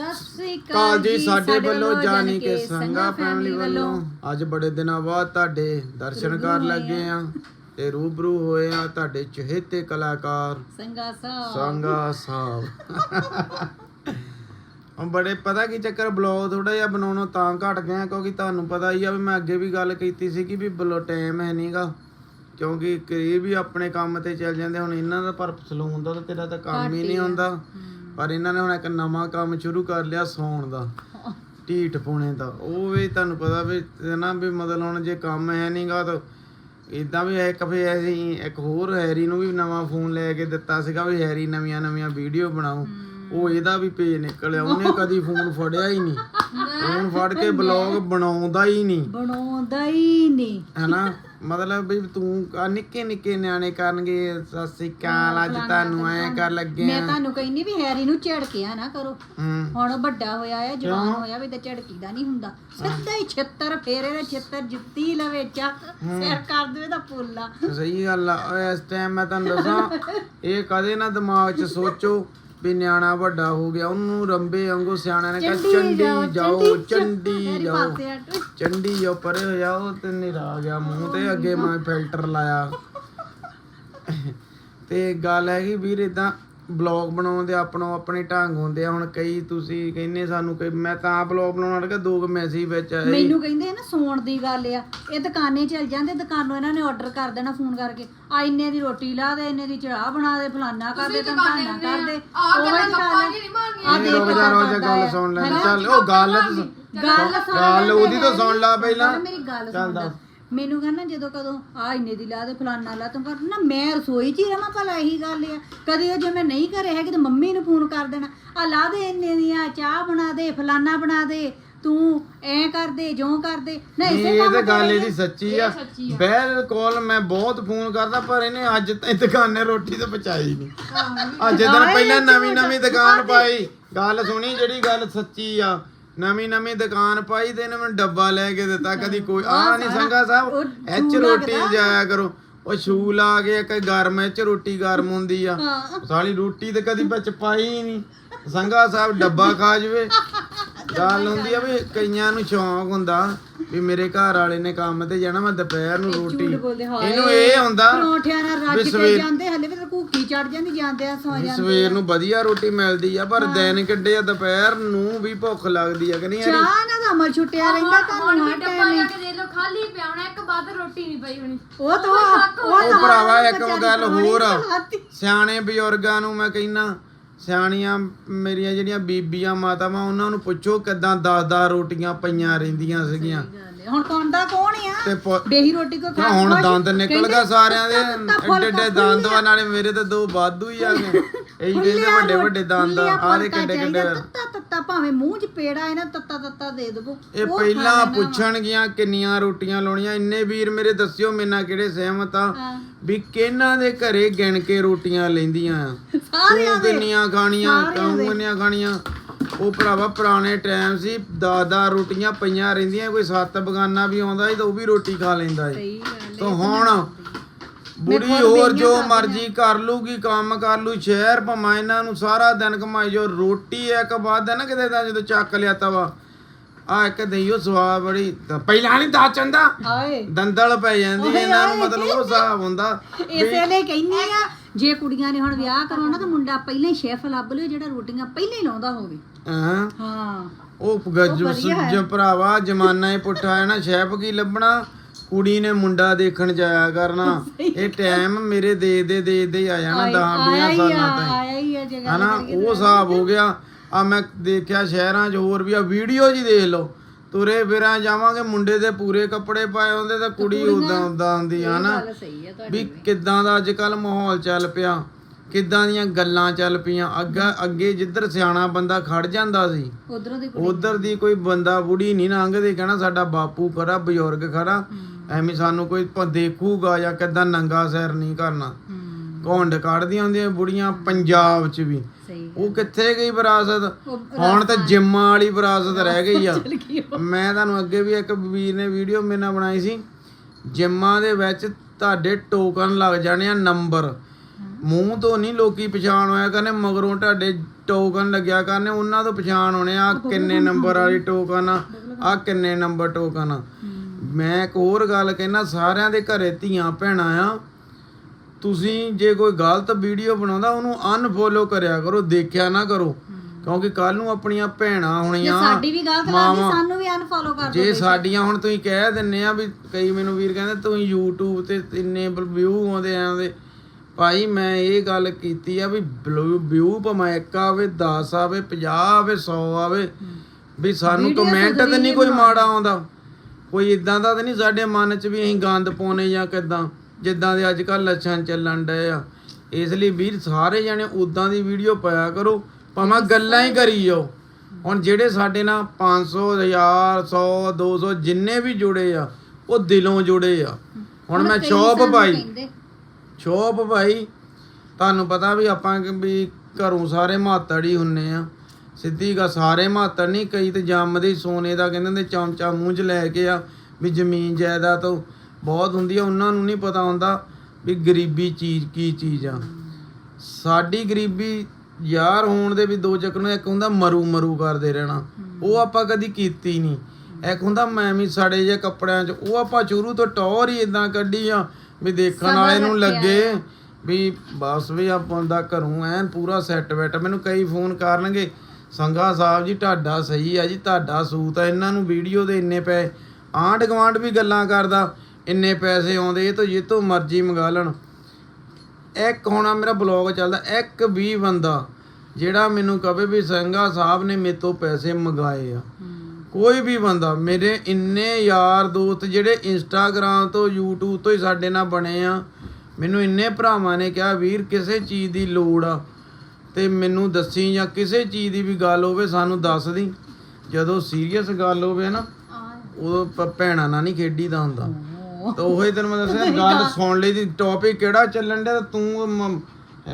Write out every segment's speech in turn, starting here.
ਸਤਿ ਸ੍ਰੀ ਕਾਲ ਜੀ ਸਾਡੇ ਵੱਲੋਂ ਜਾਣੀ ਕਿ ਸੰਗਾ ਫੈਮਿਲੀ ਵੱਲੋਂ ਅੱਜ ਬੜੇ ਦਿਨਾਂ ਬਾਅਦ ਤੁਹਾਡੇ ਦਰਸ਼ਨ ਕਰਨ ਲੱਗੇ ਆ। ਤੇ ਰੂਬਰੂ ਹੋਏ ਆ ਤੁਹਾਡੇ ਚਹੇਤੇ ਕਲਾਕਾਰ ਸੰਗਾ ਸਾਹਿਬ। ਸੰਗਾ ਸਾਹਿਬ। ਹੁਣ ਬੜੇ ਪਤਾ ਕੀ ਚੱਕਰ ਬਲੌਗ ਥੋੜਾ ਜਿਹਾ ਬਣਾਉਣੋਂ ਤਾਂ ਘਟ ਗਿਆ ਕਿਉਂਕਿ ਤੁਹਾਨੂੰ ਪਤਾ ਹੀ ਆ ਵੀ ਮੈਂ ਅੱਗੇ ਵੀ ਗੱਲ ਕੀਤੀ ਸੀ ਕਿ ਵੀ ਬਲੋ ਟਾਈਮ ਹੈ ਨਹੀਂਗਾ ਕਿਉਂਕਿ ਇਹ ਵੀ ਆਪਣੇ ਕੰਮ ਤੇ ਚੱਲ ਜਾਂਦੇ ਹੁਣ ਇਹਨਾਂ ਦਾ ਪਰ ਸਲੂਨ ਦਾ ਤੇਰਾ ਤਾਂ ਕੰਮ ਹੀ ਨਹੀਂ ਹੁੰਦਾ। ਪਰ ਇਹਨਾਂ ਨੇ ਹੁਣ ਇੱਕ ਨਵਾਂ ਕੰਮ ਸ਼ੁਰੂ ਕਰ ਲਿਆ ਸੌਣ ਦਾ। ਢੀਠ ਪੁਣੇ ਦਾ। ਉਹ ਵੀ ਤੁਹਾਨੂੰ ਪਤਾ ਵੀ ਨਾ ਵੀ ਮਤਲਬ ਹੁਣ ਜੇ ਕੰਮ ਹੈ ਨਹੀਂਗਾ ਤਾਂ ਇਦਾਂ ਵੀ ਇੱਕ ਫੇ ਅਸੀਂ ਇੱਕ ਹੋਰ ਹੈਰੀ ਨੂੰ ਵੀ ਨਵਾਂ ਫੋਨ ਲੈ ਕੇ ਦਿੱਤਾ ਸੀਗਾ ਵੀ ਹੈਰੀ ਨਵੀਆਂ ਨਵੀਆਂ ਵੀਡੀਓ ਬਣਾਓ। ਉਹ ਇਹਦਾ ਵੀ ਪੇਜ ਨਿਕਲਿਆ। ਉਹਨੇ ਕਦੀ ਫੋਨ ਫੜਿਆ ਹੀ ਨਹੀਂ ਫੋਨ ਫੜ ਕੇ ਬਲੌਗ ਬਣਾਉਂਦਾ ਹੀ ਨਹੀਂ ਬਣਾਉਂਦਾ ਹੀ ਨਹੀਂ ਹਨਾ? ਮਤਲਬ ਵੀ ਤੂੰ ਆਹ ਨਿੱਕੇ ਨਿੱਕੇ ਨਿਆਣੇ ਕਰਨਗੇ ਸਤਿ ਸ੍ਰੀ ਅਕਾਲ ਅੱਜ ਤੁਹਾਨੂੰ ਐ ਕਰ ਲੱਗੇ ਮੈਂ ਤੁਹਾਨੂੰ ਕਹਿੰਦੀ ਵੀ ਹੈਰੀ ਨੂੰ ਝੜਕਿਆ ਨਾ ਕਰੋ। ਹੂੰ। ਹੁਣ ਉਹ ਵੱਡਾ ਹੋਇਆ ਹੈ ਜਵਾਨ ਹੋਇਆ ਵੀ ਤੇ ਝੜਕੀਦਾ ਨਹੀਂ ਹੁੰਦਾ। ਸਿੱਧਾ ਹੀ ਛਿੱਤਰ ਫੇਰੇ ਦੇ ਛਿੱਤਰ ਜੁੱਤੀ ਲਵੇ ਚੱਕ ਸਿਰ ਕਰ ਦੇਵੇ ਤਾਂ ਪੁੱਲਾ ਸਹੀ ਗੱਲ ਆ ਓਏ ਇਸ ਟਾਈਮ ਮੈਂ ਤੁਹਾਨੂੰ ਦੱਸਾਂ ਇਹ ਕਦੇ ਨਾ ਦਿਮਾਗ 'ਚ ਸੋਚੋ ਵੀ ਨਿਆਣਾ ਵੱਡਾ ਹੋ ਗਿਆ ਉਹਨੂੰ ਰੰਬੇ ਵਾਂਗੂ ਸਿਆਣਿਆਂ ਨੇ ਕਿਹਾ ਚੰਡੀ ਜਾਓ ਚੰਡੀ ਜਾਓ ਚੰਡੀ ਜਾਓ। ਪਰੇ ਹੋ ਜਾਓ ਤੇ ਨੇਰਾ ਗਿਆ ਮੂੰਹ ਤੇ ਅੱਗੇ ਮੈਂ ਫਿਲਟਰ ਲਾਇਆ। ਤੇ ਗੱਲ ਹੈਗੀ ਵੀਰ ਇਦਾਂ ਬਲੌਗ ਬਣਾਉਣ ਦੇ ਆਪਣੋ ਆਪਣੇ ਢੰਗ ਹੁੰਦੇ ਆ। ਹੁਣ ਕਈ ਤੁਸੀਂ ਕਹਿੰਦੇ ਸਾਨੂੰ ਕਿ ਮੈਂ ਤਾਂ ਬਲੌਗ ਬਣਾਉਣ ਲੱਗਾ ਦੋ ਮੈਸੇਜ ਵਿੱਚ ਆਏ। ਮੈਨੂੰ ਕਹਿੰਦੇ ਨਾ ਸੌਣ ਦੀ ਗੱਲ ਆ। ਇਹ ਦੁਕਾਨੇ ਚਲ ਜਾਂਦੇ ਦੁਕਾਨੋਂ ਇਹਨਾਂ ਨੇ ਆਰਡਰ ਕਰ ਦੇਣਾ ਫੋਨ ਕਰਕੇ। ਆ ਇੰਨੇ ਦੀ ਰੋਟੀ ਲਾ ਦੇ ਇੰਨੇ ਦੀ ਚਾਹ ਬਣਾ ਦੇ ਫਲਾਨਾ ਕਰ ਦੇ ਧੰਨਾ ਕਰ ਦੇ। ਉਹ ਗੱਲ ਆ। ਇਹ ਰੁਕ ਜਾ ਰੁਕ ਜਾ ਗੱਲ ਸੁਣ ਲੈ। ਚੱਲ ਉਹ ਗੱਲ ਗੱਲ ਉਹਦੀ ਤਾਂ ਸੁਣ ਲਾ ਪਹਿਲਾਂ। ਮੇਰੀ ਗੱਲ ਸੁਣ ਲੈ। ਮੈਨੂੰ ਕਹਿੰਦਾ ਜਦੋਂ ਕਦੋਂ ਆ ਇੰਨੇ ਦੀ ਲਾ ਦੇ ਫਲਾਨਾ ਲਾ ਤੂੰ ਕਰ ਨਾ ਮੈਂ ਰਸੋਈ 'ਚ ਹੀ ਰਵਾਂ ਭਲਾ ਇਹੀ ਗੱਲ ਆ। ਕਦੇ ਉਹ ਜੇ ਮੈਂ ਨਹੀਂ ਘਰੇ ਹੈਗੀ ਤਾਂ ਮੰਮੀ ਨੂੰ ਫੋਨ ਕਰ ਦੇਣਾ ਆ ਲਾ ਦੇ ਇੰਨੇ ਦੀਆਂ ਚਾਹ ਬਣਾ ਦੇ ਫਲਾਨਾ ਬਣਾ ਦੇ ਤੂੰ ਐ ਕਰ ਦੇ ਜੋ ਕਰ ਦੇ। ਨਾ ਇਸੇ ਇਹ ਤਾਂ ਗੱਲ ਇਹਦੀ ਸੱਚੀ ਆ। ਬਿਲਕੁਲ ਮੈਂ ਬਹੁਤ ਫੋਨ ਕਰਦਾ ਪਰ ਇਹਨੇ ਅੱਜ ਤਾਈਂ ਦੁਕਾਨੇ ਰੋਟੀ ਤਾਂ ਪਹੁੰਚਾਈ ਨਹੀਂ ਅੱਜ ਦਿਨ ਪਹਿਲਾਂ ਨਵੀਂ ਨਵੀਂ ਦੁਕਾਨ ਪਾਈ। ਗੱਲ ਸੁਣੀ ਜਿਹੜੀ ਗੱਲ ਸੱਚੀ ਆ। ਨਵੀਂ ਨਵੀਂ ਦੁਕਾਨ ਪਾਈ ਤੇ ਇਹਨੇ ਮੈਨੂੰ ਡੱਬਾ ਲੈ ਕੇ ਦਿੱਤਾ ਕਦੀ ਕੋਈ ਆ ਨਹੀਂ ਸੰਗਾ ਸਾਹਿਬ ਐਚ ਰੋਟੀ ਜਾਇਆ ਕਰੋ। ਉਹ ਸ਼ੂ ਲਾ ਕੇ ਇੱਕ ਗਰਮ ਐਚ ਰੋਟੀ ਗਰਮ ਹੁੰਦੀ ਆ। ਸਾਲੀ ਰੋਟੀ ਤੇ ਕਦੀ ਵਿੱਚ ਪਾਈ ਨਹੀਂ ਸੰਗਾ ਸਾਹਿਬ ਡੱਬਾ ਖਾ ਜਵੇ। ਗੱਲ ਹੁੰਦੀ ਆ ਵੀ ਕਈਆਂ ਨੂੰ ਸ਼ੌਂਕ ਹੁੰਦਾ ਵੀ ਮੇਰੇ ਘਰ ਵਾਲੇ ਨੇ ਕੰਮ ਤੇ ਜਾਣਾ ਮੈਂ ਦੁਪਹਿਰ ਨੂੰ ਰੋਟੀ। ਬੋਲਦੇ ਹਾਏ। ਇਹਨੂੰ ਇਹ ਹੁੰਦਾ ਪਰੌਂਠਿਆਂ ਨਾਲ ਰੱਜ ਕੇ ਜਾਂਦੇ ਹਲੇ ਵੀ ਤਾਂ ਭੁੱਖੀ ਚੜ ਜਾਂਦੀ ਜਾਂਦੇ ਆ ਸੌ ਵੀ ਜਾਂਦੇ ਸਵੇਰ ਨੂੰ ਵਧੀਆ ਰੋਟੀ ਮਿਲਦੀ ਆ ਪਰ ਦਿਨ ਕਿੱਡੇ ਆ ਦੁਪਹਿਰ ਨੂੰ ਵੀ ਭੁੱਖ ਲੱਗਦੀ ਆ ਕਿ ਨਹੀਂ ਚਾਹ ਨਾ ਦਾ ਅਮਲ ਛੁੱਟਿਆ ਰਹਿੰਦਾ ਤੁਹਾਨੂੰ ਹਰ ਟਾਈਮ ਜਾ ਕੇ ਦੇ ਲੋ ਖਾਲੀ ਪਿਆ ਹੋਣਾ ਇੱਕ ਬਾਅਦ ਰੋਟੀ ਨਹੀਂ ਪਈ ਹੋਣੀ। ਉਹ ਤਾਂ ਉਹ ਉਹ ਭਰਾਵਾ ਇੱਕ ਗੱਲ ਹੋਰ ਆ। ਸਿਆਣੇ ਬਜ਼ੁਰਗਾਂ ਨੂੰ ਮੈਂ ਕਹਿੰਨਾ ਸਿਆਣੀਆਂ ਮੇਰੀਆਂ ਜਿਹੜੀਆਂ ਬੀਬੀਆਂ ਮਾਤਾਵਾਂ ਉਹਨਾਂ ਨੂੰ ਪੁੱਛੋ ਕਿਦਾਂ 10-10 ਰੋਟੀਆਂ ਪਈਆਂ ਰਹਿੰਦੀਆਂ ਸੀਗੀਆਂ। ਹੁਣ ਕੌਣ ਦਾ ਕੌਣ ਆ? ਤੇ ਪ- ਬੇਹੀ ਰੋਟੀ ਕੋ ਖਾ ਹੁਣ ਦੰਦ ਨਿਕਲ ਗਏ ਸਾਰਿਆਂ ਦੇ। ਏਡੇ ਏਡੇ ਦੰਦ ਵਾ ਨਾਲੇ ਮੇਰੇ ਤੇ ਦੋ ਵਾਧੂ ਹੀ ਆ ਗਏ। ਇਹੀ ਕਹਿੰਦੇ ਵੱਡੇ ਵੱਡੇ ਦੰਦ ਆ। ਆਹ ਦੇ ਕਿੱਡੇ ਕਿੱਡੇ ਤੱਤਾ ਤੱਤਾ ਭਾਵੇਂ ਮੂੰਹ 'ਚ ਪੇੜਾ ਇਹਨਾਂ ਤੱਤਾ ਤੱਤਾ ਦੇ ਦਵੋ। ਇਹ ਪਹਿਲਾਂ ਪੁੱਛਣਗੀਆਂ ਕਿੰਨੀਆਂ ਰੋਟੀਆਂ ਲਾਉਣੀਆਂ। ਇੰਨੇ ਵੀਰ ਮੇਰੇ ਦੱਸਿਓ ਮੇਨਾ ਕਿਹੜੇ ਸਹਿਮਤ ਆ। ਵੀ ਕਿਹਨਾਂ ਦੇ ਘਰੇ ਗਿਣ ਕੇ ਰੋਟੀਆਂ ਲੈਂਦੀਆਂ ਆ? ਤੂੰ ਕਿੰਨੀਆਂ ਖਾਣੀਆਂ ਤੂੰ ਕਿੰਨੀਆਂ ਖਾਣੀਆਂ? ਉਹ ਭਰਾਵਾ ਪੁਰਾਣੇ ਟਾਈਮ ਸੀ ਦਾਦਾ ਰੋਟੀਆਂ ਪਈਆਂ ਰਹਿੰਦੀਆਂ ਕੋਈ ਸੱਤ ਬਗਾਨਾ ਵੀ ਆਉਂਦਾ ਸੀ ਤਾਂ ਉਹ ਵੀ ਰੋਟੀ ਖਾ ਲੈਂਦਾ ਸੀ। ਤਾਂ ਹੁਣ ਬੁੜੀ ਹੋਰ ਜੋ ਮਰਜ਼ੀ ਕਰ ਲੂਗੀ ਕੰਮ ਕਰ ਲੂ ਸ਼ਹਿਰ ਭਮਾ ਇਹਨਾਂ ਨੂੰ ਸਾਰਾ ਦਿਨ ਕਮਾਈ ਜੋ ਰੋਟੀ ਇੱਕ ਬਾਅਦ ਹੈ ਨਾ ਕਿਤੇ ਦਾ ਜਦੋਂ ਚੱਕ ਲਿਆ ਤਵਾ ਆ ਇੱਕ ਦਈਓ ਸਵਾਦ ਬੜੀ ਤਾਂ ਪਹਿਲਾਂ ਨਹੀਂ ਦਾ ਚੰਦਾ ਹਾਏ। ਦੰਦਲ ਪੈ ਜਾਂਦੀ ਇਹਨਾਂ ਨੂੰ ਮਤਲਬ ਉਹ ਹਿਸਾਬ ਹੁੰਦਾ। ਇਸੇ ਲਈ ਕਹਿੰਦੀ ਆ ਜੇ ਕੁੜੀਆਂ ਨੇ ਹੁਣ ਵਿਆਹ ਕਰਾਉਣਾ ਤਾਂ ਮੁੰਡਾ ਪਹਿਲਾਂ ਹੀ ਸ਼ੈਫ ਲੱਭ ਲਿਓ ਜਿਹੜਾ ਰੋਟੀਆਂ ਪਹਿਲਾਂ ਹੀ ਲਾਉਂਦਾ ਹੋਵੇ। ਹਾਂ। ਹਾਂ। ਉਹ ਗੱਜ ਜ ਭਰਾਵਾ ਜਮਾਨਾ ਹੀ ਪੁੱਠਾ ਹੈ ਨਾ ਸ਼ੈਫ ਕੀ ਲੱਭਣਾ? ਕੁੜੀ ਨੇ ਮੁੰਡਾ ਦੇਖਣ ਜਾਇਆ ਕਰਨਾ। ਇਹ ਟਾਈਮ ਮੇਰੇ ਦੇ ਦੇ ਦੇ ਦੇ ਆ ਜਾਣਾ 10 20 ਸਾਲਾਂ ਤਾਈਂ। ਆਇਆ ਹੀ ਆ ਜਗ੍ਹਾ ਹਨਾ ਉਹ ਹਿਸਾਬ ਹੋ ਗਿਆ। ਆ ਮੈਂ ਦੇਖਿਆ ਸ਼ਹਿਰਾਂ 'ਚ ਹੋਰ ਵੀ ਆ ਵੀਡੀਓ ਜੀ ਦੇਖ ਲਓ। ਤੁਰੇ ਫਿਰਾਂ ਜਾਵਾਂਗੇ ਮੁੰਡੇ ਦੇ ਪੂਰੇ ਕੱਪੜੇ ਪਾਏ ਹੁੰਦੇ ਤਾਂ ਕੁੜੀ ਉਦਾਂ ਉਦਾਂ ਹੁੰਦੀ ਆ ਨਾ ਗੱਲ ਸਹੀ ਆ ਤੁਹਾਡੀ ਵੀ ਕਿੱਦਾਂ ਦਾ ਅੱਜ ਕੱਲ ਮਾਹੌਲ ਚੱਲ ਪਿਆ। ਕਿੱਦਾਂ ਦੀਆਂ ਗੱਲਾਂ ਚੱਲ ਪਈਆਂ। ਅੱਗਾ ਅੱਗੇ ਜਿੱਧਰ ਸਿਆਣਾ ਬੰਦਾ ਖੜ ਜਾਂਦਾ ਸੀ ਉਧਰੋਂ ਦੀ ਉਧਰ ਦੀ ਕੋਈ ਬੰਦਾ ਬੁੜੀ ਨਹੀਂ ਲੰਘਦੇ ਕਹਿਣਾ ਸਾਡਾ ਬਾਪੂ ਖੜਾ ਬਜ਼ੁਰਗ ਖੜਾ ਐਵੇਂ ਸਾਨੂੰ ਕੋਈ ਪ- ਦੇਖੂਗਾ ਜਾਂ ਕਿੱਦਾਂ ਨੰਗਾ ਸੈਰ ਨਹੀਂ ਕਰਨਾ। ਹੂੰ। ਘੁੰਡ ਕੱਢਦੀਆਂ ਹੁੰਦੀਆਂ ਬੁੜੀਆਂ ਪੰਜਾਬ 'ਚ ਵੀ। ਸਹੀ ਉਹ ਕਿੱਥੇ ਗਈ ਵਿਰਾਸਤ? ਹੁਣ ਤਾਂ ਜਿੰਮਾਂ ਵਾਲੀ ਵਿਰਾਸਤ ਰਹਿ ਗਈ ਆ। ਮੈਂ ਤੁਹਾਨੂੰ ਅੱਗੇ ਵੀ ਇੱਕ ਵੀਰ ਨੇ ਵੀਡੀਓ ਮੇਰੇ ਨਾਲ ਬਣਾਈ ਸੀ। ਜਿੰਮਾਂ ਦੇ ਵਿੱਚ ਤੁਹਾਡੇ ਟੋਕਨ ਲੱਗ ਜਾਣੇ ਆ ਨੰਬਰ ਮੂੰਹ ਤੋਂ ਨਹੀਂ ਲੋਕੀ ਪਛਾਣ ਹੋਇਆ ਕਹਿੰਦੇ ਮਗਰੋਂ ਤੁਹਾਡੇ ਟੋਕਨ ਲੱਗਿਆ ਕਰਨੇ ਉਹਨਾਂ ਤੋਂ ਪਛਾਣ ਹੋਣੇ ਆ ਕਿੰਨੇ ਨੰਬਰ ਵਾਲੀ ਟੋਕਨ ਆ ਆ ਕਿੰਨੇ ਨੰਬਰ ਟੋਕਨ ਆ। ਮੈਂ ਇੱਕ ਹੋਰ ਗੱਲ ਕਹਿਣਾ ਸਾਰਿਆਂ ਦੇ ਘਰੇ ਧੀਆਂ ਭੈਣਾਂ ਆ। ਤੁਸੀਂ ਜੇ ਕੋਈ ਗਲਤ ਵੀਡੀਓ ਬਣਾਉਂਦਾ ਉਹਨੂੰ ਅਨਫੋਲੋ ਕਰਿਆ ਕਰੋ ਦੇਖਿਆ ਨਾ ਕਰੋ। ਕਿਉਂਕਿ ਕੱਲ ਨੂੰ ਆਪਣੀਆਂ ਭੈਣਾਂ ਹੋਣੀਆਂ ਸਾਡੀ ਵੀ ਗਲਤ ਲੱਗਦੀ ਸਾਨੂੰ ਵੀ ਅਨਫੋਲੋ ਕਰ ਜੇ ਸਾਡੀਆਂ ਹੁਣ ਤੁਸੀਂ ਕਹਿ ਦਿੰਨੇ ਆ ਵੀ ਕਈ ਮੈਨੂੰ ਵੀਰ ਕਹਿੰਦੇ ਤੁਸੀਂ YouTube ਤੇ ਇੰਨੇ ਵਿਊ ਆਉਂਦੇ ਆਉਂਦੇ ਭਾਈ ਮੈਂ ਇਹ ਗੱਲ ਕੀਤੀ ਆ ਵੀ ਵਿਊ ਭਾਵੇਂ ਇੱਕ ਆਵੇ 10 ਆਵੇ 50 ਆਵੇ 100 ਆਵੇ ਵੀ ਸਾਨੂੰ ਕਮੈਂਟ ਤੇ ਨਹੀਂ ਕੋਈ ਮਾੜਾ ਆਉਂਦਾ। ਕੋਈ ਇਦਾਂ ਦਾ ਤਾਂ ਨਹੀਂ ਸਾਡੇ ਮਨ 'ਚ ਵੀ ਅਸੀਂ ਗੰਦ ਪਾਉਨੇ ਜਾਂ ਕਿਦਾਂ। ਜਿੱਦਾਂ ਦੇ ਅੱਜ ਕੱਲ ਲੱਛਣ ਚੱਲਣ ਡਏ ਆ। ਇਸ ਲਈ ਵੀਰ ਸਾਰੇ ਜਣੇ ਉਦਾਂ ਦੀ ਵੀਡੀਓ ਪਾਇਆ ਕਰੋ ਭਾਵੇਂ ਗੱਲਾਂ ਹੀ ਕਰੀ ਜਾਓ। ਹੁਣ ਜਿਹੜੇ ਸਾਡੇ ਨਾਲ 500 1000 100 200 ਜਿੰਨੇ ਵੀ ਜੁੜੇ ਆ ਉਹ ਦਿਲੋਂ ਜੁੜੇ ਆ। ਹੁਣ ਮੈਂ ਸ਼ੌਪ ਭਾਈ ਸ਼ੌਪ ਭਾਈ ਤੁਹਾਨੂੰ ਪਤਾ ਵੀ ਆਪਾਂ ਵੀ ਘਰੋਂ ਸਾਰੇ ਮਾਤੜ ਹੀ ਹੁੰਨੇ ਆ। ਸਿੱਧੀ ਗਾ ਸਾਰੇ ਮਾਤੜ ਨਹੀਂ ਕਈ ਤੇ ਜੰਮਦੇ ਸੋਨੇ ਦਾ ਕਹਿੰਦੇ ਨੇ ਚਮਚਾ ਮੂੰਹ 'ਚ ਲੈ ਕੇ ਆ ਵੀ ਜ਼ਮੀਨ ਜਾਇਦਾਦ ਤੋਂ। ਬਹੁਤ ਹੁੰਦੀ ਆ ਉਹਨਾਂ ਨੂੰ ਨਹੀਂ ਪਤਾ ਹੁੰਦਾ ਵੀ ਗਰੀਬੀ ਚੀਜ਼ ਕੀ ਚੀਜ਼ ਆ। ਸਾਡੀ ਗਰੀਬੀ ਯਾਰ ਹੋਣ ਦੇ ਵੀ ਦੋ ਚੱਕਰ ਨੇ ਇੱਕ ਹੁੰਦਾ ਮਰੂ ਮਰੂ ਕਰਦੇ ਰਹਿਣਾ ਉਹ ਆਪਾਂ ਕਦੀ ਕੀਤੀ ਨਹੀਂ। ਇੱਕ ਹੁੰਦਾ ਮੈਂ ਵੀ ਸੜੇ ਜੇ ਕੱਪੜਿਆਂ 'ਚ ਉਹ ਆਪਾਂ ਸ਼ੁਰੂ ਤੋਂ ਟੌਰ ਹੀ ਇਦਾਂ ਕੱਢੀ ਆ ਵੀ ਦੇਖਣ ਵਾਲੇ ਨੂੰ ਲੱਗੇ ਵੀ ਬਸ ਵੀ ਆਪਾਂ ਦਾ ਘਰੋਂ ਐਨ ਪੂਰਾ ਸੈੱਟ ਬੈਠ ਮੈਨੂੰ ਕਈ ਫੋਨ ਕਰਨਗੇ ਸੰਗਾ ਸਾਹਿਬ ਜੀ ਤੁਹਾਡਾ ਸਹੀ ਆ ਜੀ ਤੁਹਾਡਾ ਸੂਤ ਆ ਇਹਨਾਂ ਨੂੰ ਵੀਡੀਓ ਦੇ ਇੰਨੇ ਪੈ ਆਂਢ ਗਵਾਂਢ ਵੀ ਗੱਲਾਂ ਕਰਦਾ। ਇੰਨੇ ਪੈਸੇ ਆਉਂਦੇ ਇਹ ਤੋਂ ਜੇ ਤੋਂ ਮਰਜ਼ੀ ਮੰਗਾ ਲੈਣ। ਇੱਕ ਹੋਣਾ ਮੇਰਾ ਬਲੌਗ ਚੱਲਦਾ ਇੱਕ ਵੀ ਬੰਦਾ ਜਿਹੜਾ ਮੈਨੂੰ ਕਵੇ ਵੀ ਸੰਗਾ ਸਾਹਿਬ ਨੇ ਮੇਰੇ ਤੋਂ ਪੈਸੇ ਮੰਗਾਏ ਆ। ਕੋਈ ਵੀ ਬੰਦਾ ਮੇਰੇ ਇੰਨੇ ਯਾਰ ਦੋਸਤ ਜਿਹੜੇ ਇੰਸਟਾਗ੍ਰਾਮ ਤੋਂ YouTube ਤੋਂ ਹੀ ਸਾਡੇ ਨਾਲ ਬਣੇ ਆ। ਮੈਨੂੰ ਇੰਨੇ ਭਰਾਵਾਂ ਨੇ ਕਿਹਾ ਵੀਰ ਕਿਸੇ ਚੀਜ਼ ਦੀ ਲੋੜ ਆ। ਤੇ ਮੈਨੂੰ ਦੱਸੀ ਜਾਂ ਕਿਸੇ ਚੀਜ਼ ਦੀ ਵੀ ਗੱਲ ਹੋਵੇ ਸਾਨੂੰ ਦੱਸ ਦੀ ਜਦੋਂ ਸੀਰੀਅਸ ਗੱਲ ਹੋਵੇ ਨਾ ਉਦੋਂ ਭੈਣਾਂ ਨਾਲ ਨਹੀਂ ਖੇਡੀਦਾ ਹੁੰਦਾ। ਤਾਂ ਉਹੀ ਤੈਨੂੰ ਮੈਂ ਦੱਸਿਆ ਗੱਲ ਸੁਣ ਲਈ ਦੀ ਟੌਪਿਕ ਕਿਹੜਾ ਚੱਲਣ ਡਿਆ ਤੇ ਤੂੰ ਮ-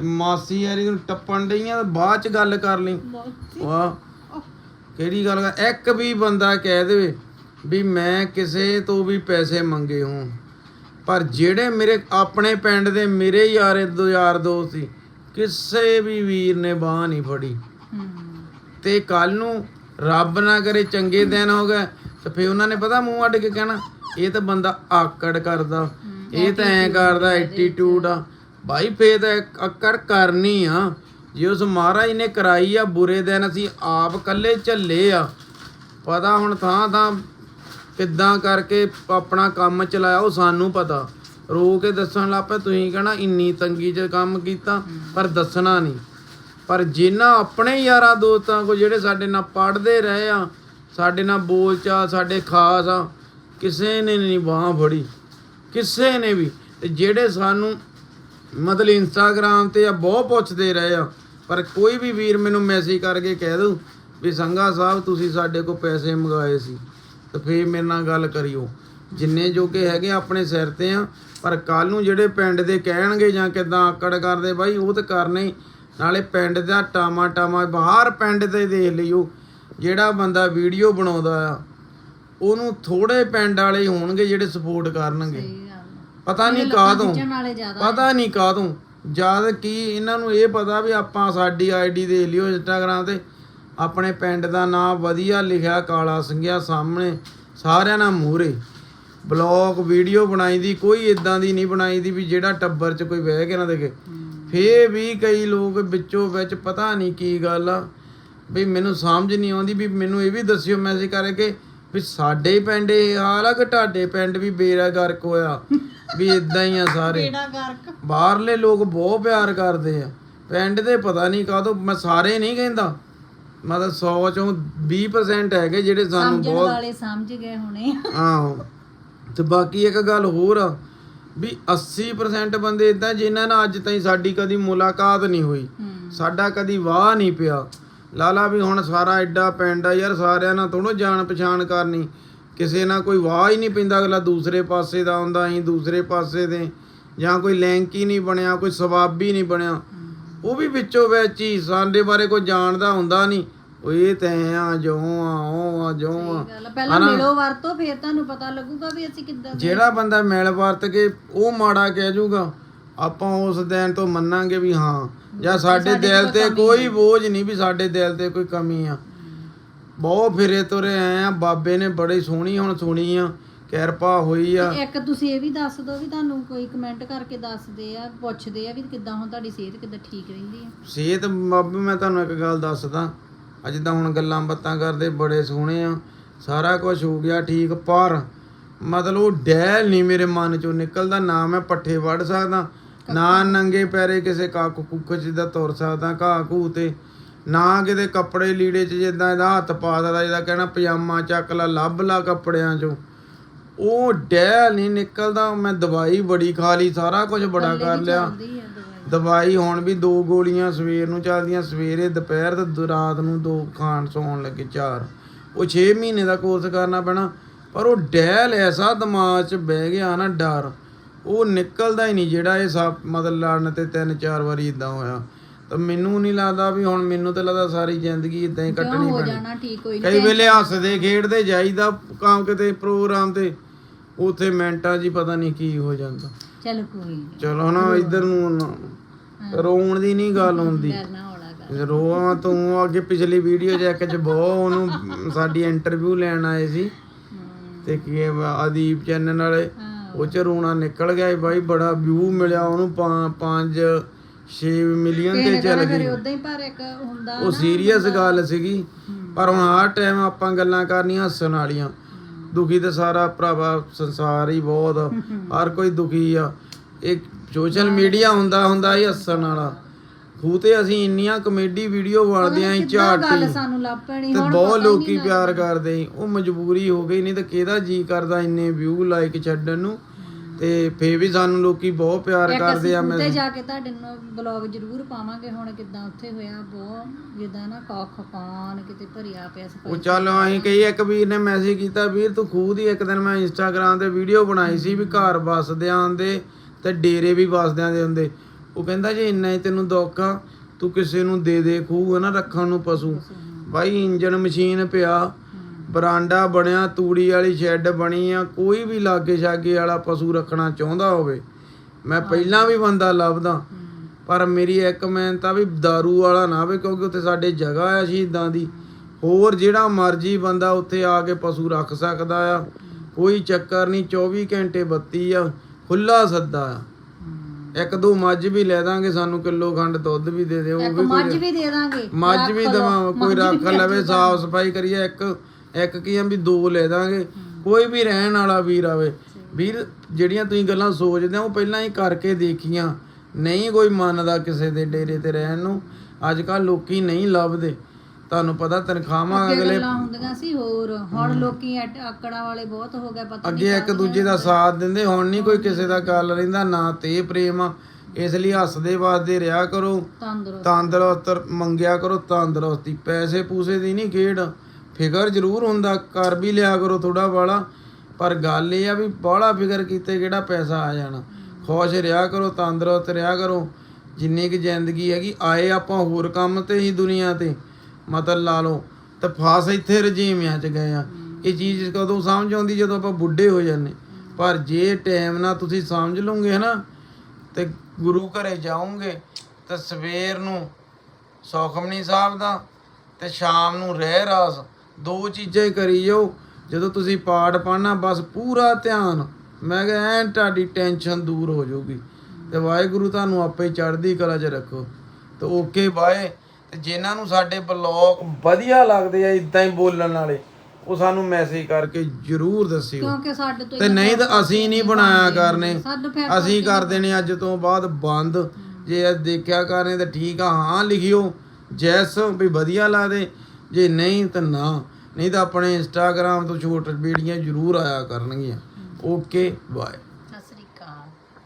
ਮਾਸੀ ਯਾਰੀ ਨੂੰ ਟੱਪਣ ਡਈਆਂ ਤੇ ਬਾਅਦ ਚ ਗੱਲ ਕਰ ਲਈ। ਵਾਹ। ਕਿਹੜੀ ਗੱਲ ਕਰ ਇੱਕ ਵੀ ਬੰਦਾ ਕਹਿ ਦੇਵੇ ਵੀ ਮੈਂ ਕਿਸੇ ਤੋਂ ਵੀ ਪੈਸੇ ਮੰਗੇ ਹੋਣ। ਪਰ ਜਿਹੜੇ ਮੇਰੇ ਆਪਣੇ ਪਿੰਡ ਦੇ ਮੇਰੇ ਯਾਰੇ ਦੋ ਯਾਰ ਦੋਸਤ ਸੀ ਕਿਸੇ ਵੀ ਵੀਰ ਨੇ ਬਾਹ ਨਹੀਂ ਫੜੀ। ਤੇ ਕੱਲ ਨੂੰ ਰੱਬ ਨਾ ਕਰੇ ਚੰਗੇ ਦਿਨ ਹੋ ਗਏ ਤੇ ਫੇ ਉਹਨਾਂ ਨੇ ਪਤਾ ਮੂੰਹ ਅੱਡ ਕੇ ਕਹਿਣਾ ਇਹ ਤਾਂ ਬੰਦਾ ਆਕੜ ਕਰਦਾ। ਇਹ ਤਾਂ ਐ ਕਰਦਾ ਐਟੀਟਿਊਡ ਆ। ਭਾਈ ਫੇ ਤਾਂ ਆਕੜ ਕਰਨੀ ਆ। ਜੇ ਉਸ ਮਹਾਰਾਜ ਨੇ ਕਰਾਈ ਆ ਬੁਰੇ ਦਿਨ ਅਸੀਂ ਆਪ ਕੱਲੇ ਝੱਲੇ ਆ। ਪਤਾ ਹੁਣ ਥਾਂ ਥਾਂ ਕਿੱਦਾਂ ਕਰਕੇ ਆਪਣਾ ਕੰਮ ਚਲਾਇਆ ਉਹ ਸਾਨੂੰ ਪਤਾ। ਰੋ ਕੇ ਦੱਸਣ ਲੱਗ ਪਏ ਤੁਸੀਂ ਕਹਣਾ ਇੰਨੀ ਤੰਗੀ 'ਚ ਕੰਮ ਕੀਤਾ ਪਰ ਦੱਸਣਾ ਨਹੀਂ। ਪਰ ਜਿਨ੍ਹਾਂ ਆਪਣੇ ਯਾਰਾਂ ਦੋਸਤਾਂ ਕੋ ਜਿਹੜੇ ਸਾਡੇ ਨਾਲ ਪੜ੍ਹਦੇ ਰਹੇ ਆ ਸਾਡੇ ਨਾਲ ਬੋਲਚਾਲ ਸਾਡੇ ਖਾਸ ਆ ਕਿਸੇ ਨੇ ਨਹੀਂ ਬਾਹ ਫੜੀ, ਕਿਸੇ ਨੇ ਵੀ। ਤੇ ਜਿਹੜੇ ਸਾਨੂੰ ਮਤਲਬ ਇੰਸਟਾਗ੍ਰਾਮ ਤੇ ਆ ਬਹੁਤ ਪੁੱਛਦੇ ਰਹੇ ਆ, ਪਰ ਕੋਈ ਵੀ ਵੀਰ ਮੈਨੂੰ ਮੈਸੇਜ ਕਰਕੇ ਕਹਿ ਦੂ ਵੀ ਸੰਗਾ ਸਾਹਿਬ, ਤੁਸੀਂ ਸਾਡੇ ਕੋਲ ਪੈਸੇ ਮੰਗਾਏ ਸੀ, ਤੇ ਫੇਰ ਮੇਰੇ ਨਾਲ ਗੱਲ ਕਰਿਓ। ਜਿੰਨੇ ਜੋਗੇ ਹੈਗੇ ਆਪਣੇ ਸਿਰ ਤੇ ਆ, ਪਰ ਕੱਲ ਨੂੰ ਜਿਹੜੇ ਪਿੰਡ ਦੇ ਕਹਿਣਗੇ ਜਾਂ ਕਿਦਾਂ ਆਕੜ ਕਰਦੇ, ਬਾਈ ਉਹ ਤਾਂ ਕਰਨੇ ਨਾਲੇ ਪਿੰਡ ਦਾ ਟਾਮਾ ਟਾਮਾ ਬਾਹਰ ਪਿੰਡ ਤੇ ਦੇਖ ਲਿਓ ਜਿਹੜਾ ਬੰਦਾ ਵੀਡੀਓ ਬਣਾਉਂਦਾ ਆ ਉਹਨੂੰ ਥੋੜੇ ਪਿੰਡ ਵਾਲੇ ਹੋਣਗੇ ਜਿਹੜੇ ਸਪੋਰਟ ਕਰਨਗੇ। ਪਤਾ ਨਹੀਂ ਜ਼ਿਆਦਾ ਪਤਾ ਨਹੀਂ ਕਾਹਤੋਂ। ਜਦ ਕੀ ਇਹਨਾਂ ਨੂੰ ਇਹ ਪਤਾ ਵੀ ਆਪਾਂ ਸਾਡੀ ਆਈਡੀ ਦੇ ਲਿਓ ਇੰਸਟਾਗ੍ਰਾਮ ਤੇ। ਆਪਣੇ ਪਿੰਡ ਦਾ ਨਾਮ ਵਧੀਆ ਲਿਖਿਆ ਕਾਲਾ ਸਿੰਘਿਆ ਸਾਹਮਣੇ। ਸਾਰਿਆਂ ਨਾਲ ਮੂਹਰੇ। ਬਲੌਗ ਵੀਡੀਓ ਬਣਾਈ ਦੀ ਕੋਈ ਇਦਾਂ ਦੀ ਨਹੀਂ ਬਣਾਈ ਦੀ ਵੀ ਜਿਹੜਾ ਟੱਬਰ 'ਚ ਕੋਈ ਬਹਿ ਕੇ ਨਾ ਦੇਖੇ। ਫੇਰ ਵੀ ਕਈ ਲੋਕ ਵਿੱਚੋਂ ਵਿੱਚ ਪਤਾ ਨਹੀਂ ਕੀ ਗੱਲ ਆ। ਵੀ ਮੈਨੂੰ ਸਮਝ ਨਹੀਂ ਆਉਂਦੀ ਵੀ ਮੈਨੂੰ ਇਹ ਵੀ ਦੱਸਿਓ ਮੈਸੇਜ ਕਰਕੇ ਵੀ ਸਾਡੇ ਪਿੰਡ ਇਹ ਹਾਲ ਆ ਕਿ ਤੁਹਾਡੇ ਪਿੰਡ ਵੀ ਬੇੜਾ ਗਰਕ ਹੋਇਆ। ਵੀ ਇਦਾਂ ਹੀ ਆ ਸਾਰੇ। ਗਰਕ ਬਾਹਰਲੇ ਲੋਕ ਬਹੁਤ ਪਿਆਰ ਕਰਦੇ ਆ। ਪਿੰਡ ਦੇ ਪਤਾ ਨਹੀਂ ਕਾਹਤੋਂ ਮੈਂ ਸਾਰੇ ਨਹੀਂ ਕਹਿੰਦਾ। ਮਤਲਬ 100 ਚੋਂ 20% ਹੈਗੇ ਜਿਹੜੇ ਸਾਨੂੰ ਸਮਝਣ ਬਹੁਤ ਵਾਲੇ ਸਮਝ ਗਏ ਹੋਣੇ ਤੇ ਬਾਕੀ ਇੱਕ ਗੱਲ ਹੋਰ ਆ ਵੀ 80% ਬੰਦੇ ਇਦਾਂ ਜਿਨ੍ਹਾਂ ਨਾਲ ਅੱਜ ਤਾਈਂ ਸਾਡੀ ਕਦੀ ਮੁਲਾਕਾਤ ਨਹੀਂ ਹੋਈ। ਸਾਡਾ ਕਦੀ ਵਾਹ ਨਹੀਂ ਪਿਆ। ਲਾਲਾ ਵੀ ਹੁਣ ਸਾਰਾ ਐਡਾ ਪਿੰਡ ਆ ਯਾਰ ਸਾਰਿਆਂ ਨਾਲ ਥੋੜੋ ਜਾਣ ਪਛਾਣ ਕਰਨੀ। ਕਿਸੇ ਨਾਲ ਕੋਈ ਵਾਹ ਹੀ ਨਹੀਂ ਪੈਂਦਾ ਅਗਲਾ ਦੂਸਰੇ ਪਾਸੇ ਦਾ ਆਉਂਦਾ ਅਸੀਂ ਦੂਸਰੇ ਪਾਸੇ ਦੇ। ਜਾਂ ਕੋਈ ਲਿੰਕ ਹੀ ਨਹੀਂ ਬਣਿਆ ਕੋਈ ਸਵਾਬ ਹੀ ਨਹੀਂ ਬਣਿਆ। ਉਹ ਵੀ ਵਿੱਚੋਂ ਵਿੱਚ ਹੀ ਸਾਡੇ ਬਾਰੇ ਕੋਈ ਜਾਣਦਾ ਹੁੰਦਾ ਨਹੀਂ। ਉਹ ਇਹ ਤੈਂ ਆ ਜੋ ਆ ਉਹ ਆ ਜੋ ਆ। ਪਹਿਲਾਂ ਮਿਲੋ ਵਰਤੋ ਫਿਰ ਤੁਹਾਨੂੰ ਪਤਾ ਲੱਗੂਗਾ ਵੀ ਅਸੀਂ ਕਿੱਦਾਂ ਜਿਹੜਾ ਬੰਦਾ ਮਿਲ ਵਰਤ ਕੇ ਉਹ ਮਾੜਾ ਕਹਿ ਜਾਊਗਾ ਆਪਾਂ ਉਸ ਦਿਨ ਤੋਂ ਮੰਨਾਂਗੇ ਵੀ ਹਾਂ। ਜਾਂ ਸਾਡੇ ਦਿਲ ਤੇ ਕੋਈ ਬੋਝ ਨਹੀਂ ਵੀ ਸਾਡੇ ਦਿਲ ਤੇ ਕੋਈ ਕਮੀ ਆ। ਬਹੁਤ ਫਿਰੇ ਤੁਰੇ ਆਏ ਆ। ਬਾਬੇ ਨੇ ਬੜੀ ਸੋਹਣੀ ਹੁਣ ਸੁਣੀ ਆ। ਕਿਰਪਾ ਹੋਈ ਆ। ਇੱਕ ਤੁਸੀਂ ਇਹ ਵੀ ਦੱਸ ਦਿਓ ਵੀ ਤੁਹਾਨੂੰ ਕੋਈ ਕਮੈਂਟ ਕਰਕੇ ਦੱਸਦੇ ਆ ਪੁੱਛਦੇ ਆ ਵੀ ਕਿੱਦਾਂ ਹੁਣ ਤੁਹਾਡੀ ਸਿਹਤ ਕਿੱਦਾਂ ਠੀਕ ਰਹਿੰਦੀ ਆ? ਸਿਹਤ ਬਾਬੇ ਮੈਂ ਤੁਹਾਨੂੰ ਇੱਕ ਗੱਲ ਦੱਸਦਾ। ਅੱਜ ਤਾਂ ਹੁਣ ਗੱਲਾਂ ਬਾਤਾਂ ਕਰਦੇ ਬੜੇ ਸੋਹਣੇ ਆ। ਸਾਰਾ ਕੁਝ ਹੋ ਗਿਆ ਠੀਕ ਪਰ ਮਤਲਬ ਉਹ ਡੈਲ ਨਹੀਂ ਮੇਰੇ ਮਨ ਚੋਂ ਨਿਕਲਦਾ। ਨਾ ਮੈਂ ਪੱਠੇ ਵੜ ਸਕਦਾ ਨਾ ਨੰਗੇ ਪੈਰੇ ਕਿਸੇ ਕਾਕ ਕੁੱਖ ਚ ਦਾ ਤੁਰ ਸਕਦਾ ਘਾਹ ਘੂ ਤੇ ਨਾ ਕਿਤੇ ਕੱਪੜੇ ਲੀੜੇ ਚ ਜਿੱਦਾਂ ਇਹਦਾ ਹੱਥ ਪਾ ਦਦਾ ਜਿਹਦਾ ਕਹਿਣਾ ਪਜਾਮਾ ਚੱਕ ਲਾ ਲੱਭ ਲਾ ਕੱਪੜਿਆਂ ਚੋਂ। ਉਹ ਡੈਲ ਨਹੀਂ ਨਿਕਲਦਾ ਮੈਂ ਦਵਾਈ ਬੜੀ ਖਾ ਲਈ ਸਾਰਾ ਕੁਝ ਬੜਾ ਕਰ ਲਿਆ। ਦਵਾਈ। ਹੁਣ ਵੀ ਦੋ ਗੋਲੀਆਂ ਸਵੇਰ ਨੂੰ ਚੱਲਦੀਆਂ ਸਵੇਰੇ ਦੁਪਹਿਰ ਤੇ ਰਾਤ ਨੂੰ ਦੋ ਖਾਣ ਸੌਣ ਲੱਗੇ ਚਾਰ। ਉਹ 6 ਮਹੀਨੇ ਦਾ ਕੋਰਸ ਕਰਨਾ ਪੈਣਾ ਪਰ ਉਹ ਡੈਲ ਐਸਾ ਦਿਮਾਗ 'ਚ ਬਹਿ ਗਿਆ ਨਾ ਡਰ। ਉਹ ਨਿਕਲਦਾ ਹੀ ਨਹੀਂ ਜਿਹੜਾ ਇਹ ਸਭ ਮਤਲਬ ਲੜਨ ਤੇ ਤਿੰਨ ਚਾਰ ਵਾਰੀ ਇਦਾਂ ਹੋਇਆ। ਤਾਂ ਮੈਨੂੰ ਨਹੀਂ ਲੱਗਦਾ ਵੀ ਹੁਣ ਮੈਨੂੰ ਤਾਂ ਲੱਗਦਾ ਸਾਰੀ ਜ਼ਿੰਦਗੀ ਇਦਾਂ ਹੀ ਕੱਟਣੀ ਹੋ ਪੈਣੀ। ਜਾਣਾ? ਠੀਕ ਕੋਈ ਕਈ ਵੇਲੇ ਹੱਸਦੇ ਖੇਡਦੇ ਜਾਈਦਾ ਕੰਮ ਕਿਤੇ ਪ੍ਰੋਗਰਾਮ ਤੇ ਉਥੇ ਮਿੰਟਾਂ ਹੀ ਪਤਾ ਨਹੀਂ ਕੀ ਹੋ ਜਾਂਦਾ। ਚਲ ਕੋਈ ਨੀ, ਚਲੋ ਨਾ ਇੱਧਰ ਨੂੰ ਰੋਣ ਦੀ ਨਹੀਂ ਗੱਲ ਹੁੰਦੀ। ਰੋਆ ਤੂੰ ਅੱਗੇ ਪਿਛਲੀ ਵੀਡੀਓ ਇੱਕ 'ਚ ਬਹੁਤ ਉਹਨੂੰ ਸਾਡੀ ਇੰਟਰਵਿਊ ਲੈਣ ਆਏ ਸੀ। ਤੇ ਕੀ ਆਦੀਪ ਚੈਨਲ ਵਾਲੇ ਉਹ 'ਚ ਰੋਣਾ ਨਿਕਲ ਗਿਆ ਸੀ ਬਾਈ ਬੜਾ ਵਿਊ ਮਿਲਿਆ ਉਹਨੂੰ 5 6 ਮਿਲੀਅਨ ਤੇ ਚੱਲ ਗਈ। ਉਦਾਂ ਹੀ ਪਰ ਇੱਕ ਹੁੰਦਾ ਉਹ ਸੀਰੀਅਸ ਗੱਲ ਸੀਗੀ ਪਰ ਹੁਣ ਹਰ ਟਾਈਮ ਆਪਾਂ ਗੱਲਾਂ ਕਰਨੀਆਂ ਹੱਸਣ ਵਾਲੀਆਂ। ਦੁਖੀ ਤੇ ਸਾਰਾ ਭਰਾਵਾ ਸੰਸਾਰ ਹੀ ਬਹੁਤ ਹਰ ਕੋਈ ਦੁਖੀ ਆ। ਇਹ ਸੋਸ਼ਲ ਮੀਡੀਆ ਹੁੰਦਾ ਹੁੰਦਾ ਹੀ ਹੱਸਣ ਵਾਲਾ। ਖੂ ਤੇ ਅਸੀਂ ਇੰਨੀਆਂ ਕਮੇਡੀ ਵੀਡੀਓ ਬਣਦੀਆਂ ਸੀ ਕਿੱਦਾਂ ਗੱਲ ਸਾਨੂੰ ਲੱਭ ਪੈਣੀ ਤੇ ਹੁਣ ਬਹੁਤ ਲੋਕੀ ਪਿਆਰ ਕਰਦੇ ਸੀ। ਉਹ ਮਜਬੂਰੀ ਹੋ ਗਈ ਨਹੀਂ ਤਾਂ ਕਿਹਦਾ ਜੀ ਕਰਦਾ ਇੰਨੇ ਵਿਊ ਲਾਈਕ ਛੱਡਣ ਨੂੰ? ਤੇ ਫੇਰ ਵੀ ਸਾਨੂੰ ਲੋਕੀ ਬਹੁਤ ਪਿਆਰ ਕਰਦੇ ਆ ਮੈਂ। ਜਾ ਕੇ ਤੁਹਾਡੇ ਨੂੰ ਬਲੌਗ ਜ਼ਰੂਰ ਪਾਵਾਂਗੇ ਹੁਣ ਕਿੱਦਾਂ ਉੱਥੇ ਹੋਇਆ ਬਹੁਤ ਜਿੱਦਾਂ ਨਾ ਕੱਖ ਪਾਨ ਕਿਤੇ ਭਰਿਆ ਪਿਆ ਉਹ ਸਫ਼ਾਈ ਚੱਲ ਅਸੀਂ ਕਈ ਇੱਕ ਵੀਰ ਨੇ ਮੈਸੇਜ ਕੀਤਾ ਵੀਰ ਤੂੰ ਖੂਦ ਹੀ ਇੱਕ ਦਿਨ ਮੈਂ ਇੰਸਟਾਗ੍ਰਾਮ ਤੇ ਵੀਡੀਓ ਬਣਾਈ ਸੀ ਵੀ ਘਰ ਵਸਦਿਆਂ ਦੇ ਤੇ ਡੇਰੇ ਵੀ ਵਸਦਿਆਂ ਦੇ ਹੁੰਦੇ। ਉਹ ਕਹਿੰਦਾ ਜੇ ਇੰਨਾ ਹੀ ਤੈਨੂੰ ਦੁੱਖ ਆ, ਤੂੰ ਕਿਸੇ ਨੂੰ ਦੇ ਦੇ, ਖੂਹ ਨਾ ਰੱਖਣ ਨੂੰ ਪਸ਼ੂ। ਬਾਈ ਇੰਜਨ ਮਸ਼ੀਨ ਪਿਆ, ਬਰਾਂਡਾ ਬਣਿਆ, ਤੂੜੀ ਵਾਲੀ ਸ਼ੈੱਡ ਬਣੀ ਆ, ਕੋਈ ਵੀ ਲਾਗੇ ਛਾਗੇ ਵਾਲਾ ਪਸ਼ੂ ਰੱਖਣਾ ਚਾਹੁੰਦਾ ਹੋਵੇ, ਮੈਂ ਪਹਿਲਾਂ ਵੀ ਬੰਦਾ ਲੱਭਦਾ। ਪਰ ਮੇਰੀ ਇੱਕ ਮਿਹਨਤ ਆ ਵੀ दारू ਵਾਲਾ ਨਾ ਹੋਵੇ, ਕਿਉਂਕਿ ਉੱਥੇ ਸਾਡੇ ਜਗ੍ਹਾ ਆ ਸ਼ਹੀਦਾਂ ਦੀ। ਹੋਰ ਜਿਹੜਾ ਮਰਜ਼ੀ ਬੰਦਾ ਉੱਥੇ ਆ ਕੇ ਪਸ਼ੂ ਰੱਖ ਸਕਦਾ ਆ। ਕੋਈ ਚੱਕਰ ਨਹੀਂ 24 ਘੰਟੇ ਬੱਤੀ ਆ ਖੁੱਲਾ ਸੱਦਾ ਆ। ਇੱਕ ਦੋ ਮੱਝ ਵੀ ਲੈ ਦਾਂਗੇ ਸਾਨੂੰ ਕਿਲੋ ਖੰਡ ਦੁੱਧ ਵੀ ਦੇ ਦਿਓ ਉਹ ਇੱਕ ਵੀ ਮੱਝ ਵੀ ਦੇ ਦਾਂਗੇ ਮੱਝ ਵੀ ਦਵਾ ਕੋਈ ਰੱਖ ਲਵੇ ਸਾਫ਼ ਸਫ਼ਾਈ ਕਰੀਏ ਇੱਕ ਇੱਕ ਕੀ ਆ ਵੀ ਦੋ ਲੈ ਦਾਂਗੇ। ਕੋਈ ਵੀ ਰਹਿਣ ਵਾਲਾ ਵੀਰ ਆਵੇ ਵੀਰ ਜਿਹੜੀਆਂ ਤੁਸੀਂ ਗੱਲਾਂ ਸੋਚਦੇ ਹੋ ਉਹ ਪਹਿਲਾਂ ਹੀ ਕਰਕੇ ਦੇਖੀਆਂ। ਨਹੀਂ ਕੋਈ ਮੰਨਦਾ ਕਿਸੇ ਦੇ ਡੇਰੇ ਤੇ ਰਹਿਣ ਨੂੰ। ਅੱਜ ਕੱਲ ਲੋਕੀ ਨਹੀਂ ਲੱਭਦੇ। ਤੁਹਾਨੂੰ ਪਤਾ ਤਨਖਾਹਾਂ ਅੱਗੇ ਅਗਲੇ ਗੱਲਾਂ ਹੁੰਦੀਆਂ ਸੀ ਹੋਰ। ਹੁਣ ਲੋਕੀ ਐਟ- ਆਕੜਾਂ ਵਾਲੇ ਬਹੁਤ ਹੋ ਗਏ ਪਤਾ ਨਹੀਂ ਅੱਗੇ ਇੱਕ ਦੂਜੇ ਦਾ ਸਾਥ ਦਿੰਦੇ ਹੁਣ ਨਹੀਂ ਕੋਈ ਕਿਸੇ ਦਾ ਗੱਲ ਰਹਿੰਦਾ ਨਾ ਤੇ ਪ੍ਰੇਮ ਆ। ਇਸ ਲਈ ਹੱਸਦੇ ਵਾਸਦੇ ਰਿਹਾ ਕਰੋ। ਤੰਦਰੁਸਤ। ਤੰਦਰੁਸਤ ਮੰਗਿਆ ਕਰੋ ਤੰਦਰੁਸਤੀ। ਪੈਸੇ ਪੂਸੇ ਦੀ ਨਹੀਂ ਖੇਡ। ਫਿਕਰ ਜ਼ਰੂਰ ਹੁੰਦਾ ਕਰ ਵੀ ਲਿਆ ਕਰੋ ਥੋੜਾ ਬਾਲਾ ਪਰ ਗੱਲ ਇਹ ਆ ਵੀ ਬਾਹਲਾ ਫਿਕਰ ਕੀਤੇ ਕਿਹੜਾ ਪੈਸਾ ਆ ਜਾਣਾ। ਖੁਸ਼ ਰਿਹਾ ਕਰੋ ਤੰਦਰੁਸਤ ਰਿਹਾ ਕਰੋ। ਜਿੰਨੀ ਕਿ ਜ਼ਿੰਦਗੀ ਹੈਗੀ ਆਏ ਆਪਾਂ ਹੋਰ ਕੰਮ ਤੇ ਹੀ ਦੁਨੀਆ ਤੇ। ਮਤਲਬ ਲਾ ਲਓ, ਤਾਂ ਫਾਸ ਇੱਥੇ ਰਜੀਮਿਆਂ ਚ ਗਏ ਆ। ਇਹ ਚੀਜ਼ ਕਦੋਂ ਸਮਝ ਆਉਂਦੀ? ਜਦੋਂ ਆਪਾਂ ਬੁੱਢੇ ਹੋ ਜਾਂਦੇ। ਪਰ ਜੇ ਟਾਈਮ ਨਾਲ ਤੁਸੀਂ ਸਮਝ ਲਓਗੇ ਨਾ ਤੇ ਗੁਰੂ ਘਰੇ ਜਾਓਗੇ, ਤਾਂ ਸਵੇਰ ਨੂੰ ਸੁਖਮਨੀ ਸਾਹਿਬ ਦਾ ਤੇ ਸ਼ਾਮ ਨੂੰ ਰਹਿ ਰਾਸ, ਦੋ ਚੀਜ਼ਾਂ ਹੀ ਕਰੀ ਜਾਓ। ਜਦੋਂ ਤੁਸੀਂ ਪਾਠ ਪੜ੍ਹਨਾ, ਬਸ ਪੂਰਾ ਧਿਆਨ। ਮੈਂ ਕਿਹਾ ਐਂ ਤੁਹਾਡੀ ਟੈਨਸ਼ਨ ਦੂਰ ਹੋ ਜਾਊਗੀ। ਤੇ ਵਾਹਿਗੁਰੂ ਤੁਹਾਨੂੰ ਆਪੇ ਚੜ੍ਹਦੀ ਕਲਾ 'ਚ ਰੱਖੋ। ਤੇ ਓਕੇ, ਬਾਏ। ਤੇ ਜਿਨ੍ਹਾਂ ਨੂੰ ਸਾਡੇ ਬਲੌਗ ਵਧੀਆ ਲੱਗਦੇ ਆ ਇਦਾਂ ਹੀ ਬੋਲਣ ਵਾਲੇ ਉਹ ਸਾਨੂੰ ਮੈਸੇਜ ਕਰਕੇ ਜਰੂਰ ਦੱਸਿਓ। ਕਿਉਂਕਿ ਸਾਡੇ ਤੋਂ ਤੇ ਨਹੀਂ ਤਾਂ ਅਸੀਂ ਨਹੀਂ ਬਣਾਇਆ ਕਰਨੇ। ਸਾਡੇ ਅਸੀਂ ਕਰ ਦੇਣੇ ਅੱਜ ਤੋਂ ਬਾਅਦ ਬੰਦ। ਜੇ ਇਹ ਦੇਖਿਆ ਕਰਨੇ ਤਾਂ ਠੀਕ ਆ ਹਾਂ ਲਿਖਿਓ। ਜੈਸ ਵੀ ਵਧੀਆ ਲੱਗਦੇ ਜੇ ਨਹੀਂ ਤਾਂ ਨਾ। ਨਹੀਂ ਤਾਂ ਆਪਣੇ ਇੰਸਟਾਗ੍ਰam ਤੋਂ ਛੋਟ ਵੀਡੀਓ ਜ਼ਰੂਰ ਆਇਆ ਕਰਨਗੀਆਂ। Okay bye.